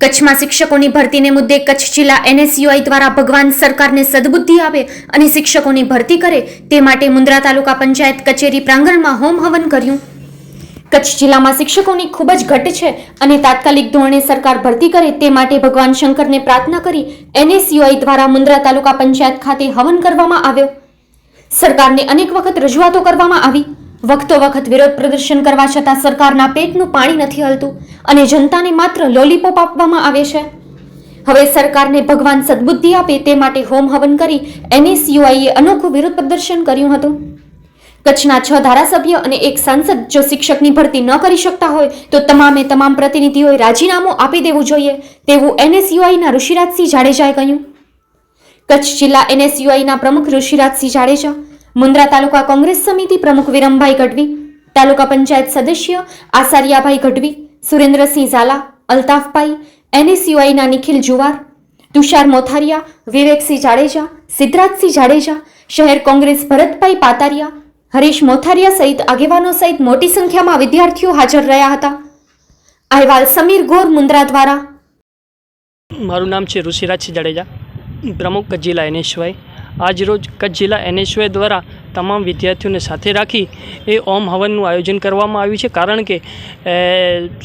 કચ્છમાં શિક્ષકોની ભરતીને મુદ્દે કચ્છ જિલ્લા એનએસયુઆઈ દ્વારા ભગવાન સરકારને સદબુદ્ધિ આપે અને શિક્ષકોની ભરતી કરે તે માટે મુન્દ્રા તાલુકા પંચાયત કચેરી પ્રાંગણમાં હોમ હવન કર્યું. કચ્છ જિલ્લામાં શિક્ષકોની ખૂબ જ ઘટ છે અને તાત્કાલિક ધોરણે સરકાર ભરતી કરે તે માટે ભગવાન શંકરને પ્રાર્થના કરી એનએસયુઆઈ દ્વારા મુન્દ્રા તાલુકા પંચાયત ખાતે હવન કરવામાં આવ્યો. સરકારને અનેક વખત રજૂઆતો કરવામાં આવી. વખતો વખત વિરોધ પ્રદર્શન કરવા છતાં સરકારના પેટનું પાણી નથી હલતું અને જનતાને માત્ર લોલીપોપ આપવામાં આવે છે. હવે સરકારને ભગવાન સદબુદ્ધિ આપે તે માટે હોમ હવન કરી એનએસયુઆઈએ અનોખું વિરોધ પ્રદર્શન કર્યું હતું. કચ્છના છ ધારાસભ્ય અને એક સાંસદ જો શિક્ષકની ભરતી ન કરી શકતા હોય તો તમામે તમામ પ્રતિનિધિઓએ રાજીનામું આપી દેવું જોઈએ તેવું એનએસયુઆઈના ઋષિરાજસિંહ જાડેજાએ કહ્યું. કચ્છ જિલ્લા એનએસયુઆઈના પ્રમુખ ઋષિરાજસિંહ જાડેજા મુન્દ્રા તાલુકા કોંગ્રેસ સમિતિ પ્રમુખ વિરમભાઈ ગઢવી, તાલુકા પંચાયત સદસ્ય આસારિયાભાઈ ગઢવી, સુરેન્દ્રસિંહ ઝાલા, અલ્તાફભાઈ, એનએસયુઆઈના નિખિલ જુવાર, તુષાર મોથારિયા, વિવેકસિંહ જાડેજા, સિદ્ધરાજસિંહ જાડેજા, શહેર કોંગ્રેસ ભરતભાઈ પાતારિયા, હરીશ મોથારિયા સહિત આગેવાનો સહિત મોટી સંખ્યામાં વિદ્યાર્થીઓ હાજર રહ્યા હતા. અહેવાલ સમીર ગોર મુન્દ્રા દ્વારા. મારું નામ છે ઋષિરાજસિંહ જાડેજા પ્રમુખ જિલ્લા એનએસવાય આજ રોજ કચ્છ જિલ્લા એનએસવાય દ્વારા તમામ વિદ્યાર્થીઓને સાથે રાખી એ ઓમ હવનનું આયોજન કરવામાં આવ્યું છે. કારણ કે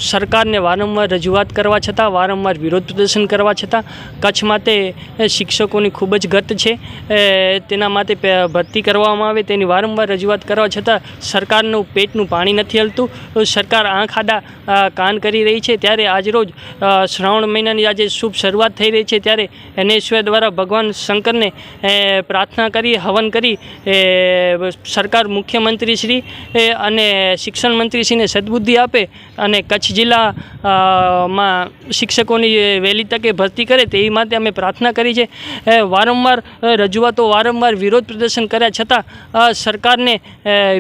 સરકારને વારંવાર રજૂઆત કરવા છતાં, વારંવાર વિરોધ પ્રદર્શન કરવા છતાં, કચ્છ માટે શિક્ષકોની ખૂબ જ ગત છે. તેના માટે ભરતી કરવામાં આવે, તેની વારંવાર રજૂઆત કરવા છતાં, સરકારનું પેટનું પાણી નથી હલતું. સરકાર આંખ, આડા કાન કરી રહી છે. ત્યારે આજરોજ શ્રાવણ મહિનાની આજે શુભ શરૂઆત થઈ રહી છે. ત્યારે એનએસવે દ્વારા ભગવાન શંકરને પ્રાર્થના કરી, હવન કરી સરકાર મુખ્યમંત્રી શ્રી એ, અને શિક્ષણ મંત્રીશ્રીને સદબુદ્ધિ આપે અને કચ્છ જિલ્લા માં શિક્ષકોની વહેલી તકે ભરતી કરે તેવી માટે અમે પ્રાર્થના કરી છે. વારંવાર રજૂઆતો વારંવાર વિરોધ પ્રદર્શન કર્યા છતાં સરકારને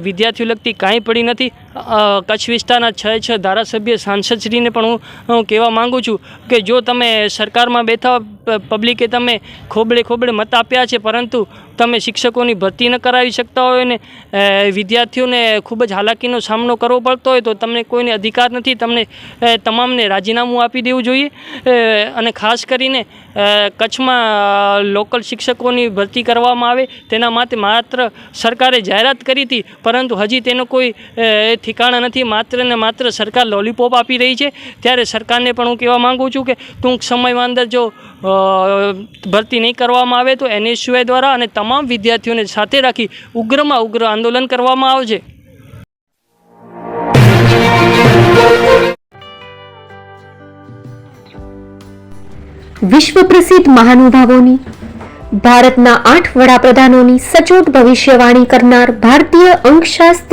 વિદ્યાર્થીઓ લગતી કાંઈ પડી નથી. કચ્છ વિસ્તારના છ છ ધારાસભ્ય સાંસદશ્રીને પણ હું હું કહેવા માગું છું કે જો તમે સરકારમાં બેઠા પબ્લિકે તમે ખોબડે ખોબડે મત આપ્યા છે, પરંતુ તમે શિક્ષકોની ભરતી ન કરાવી શકતા હોય ને વિદ્યાર્થીઓને ખૂબ જ હાલાકીનો સામનો કરવો પડતો હોય તો તમને કોઈને અધિકાર નથી, તમને તમામને રાજીનામું આપી દેવું જોઈએ. અને ખાસ કરીને કચ્છમાં લોકલ શિક્ષકોની ભરતી કરવામાં આવે, તેના માટે માત્ર સરકારે જાહેરાત કરી હતી, પરંતુ હજી તેનો કોઈ ઠેકાણા નથી, માત્ર ને માત્ર સરકાર લોલીપોપ આપી રહી છે. ત્યારે સરકારને પણ હું કહેવા માગું છું કે ટૂંક સમયમાં અંદર જો ભરતી નહીં કરવામાં આવે તો એનએસયુઆઈ દ્વારા અને તમામ વિદ્યાર્થીઓને સાથે રાખી ઉગ્રમાં ઉગ્ર આંદોલન કરવામાં આવશે. વિશ્વ પ્રસિદ્ધ મહાનુભાવોની, ભારતના આઠ વડાપ્રધાનોની સચોટ ભવિષ્યવાણી કરનાર ભારતીય અંકશાસ્ત્રી